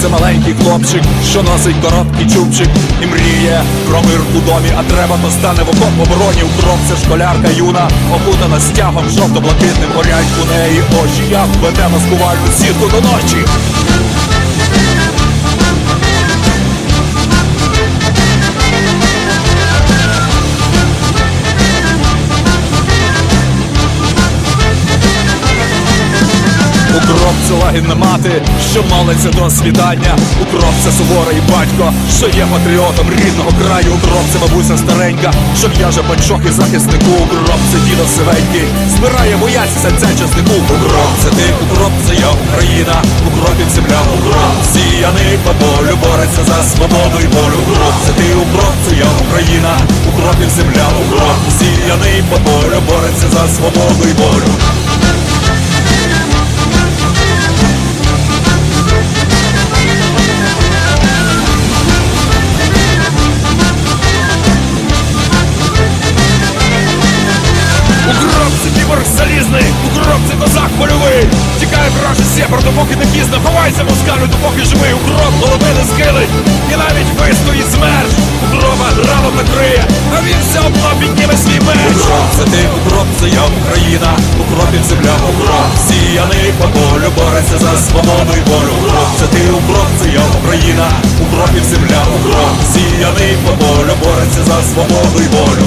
це маленький хлопчик, що носить короткий чубчик і мріє про мир у домі, а треба, то стане в окоп обороні. Укроп це школярка юна, окутана стягом жовто-блакитним горять у неї очі. Як веде маскувальну сітку до ночі. Укроп це лагідна мати, що молиться до світання. Укроп це суворий батько, що є патріотом рідного краю. Укроп це бабуся старенька, що в'яже панчохи захиснику. Укроп це дідо сивенький, збирає бояці серця частику. Укроп це ти, укроп це я Україна, укропів земля, укроп сіяний по полю, бореться за свободу і волю. Укроп це ти, укроп це я Україна, укропів земля, укроп сіяний по полю, бореться за свободу і волю. Польовий Тікає вражий сєпар, допоки не пізно. Ховайся москалю, допоки живий Укроп. Голови не скилить І навіть вистоїть смерть Укропа раном накриє, а він все одно підніме свій меч. Укроп це ти, укроп це я Україна. Укропів земля, укроп Сіяний по полю, бореться за свободу і волю. Укроп це ти, укроп це я Україна. Укропів земля, укроп Сіяний по полю, бореться за свободу і волю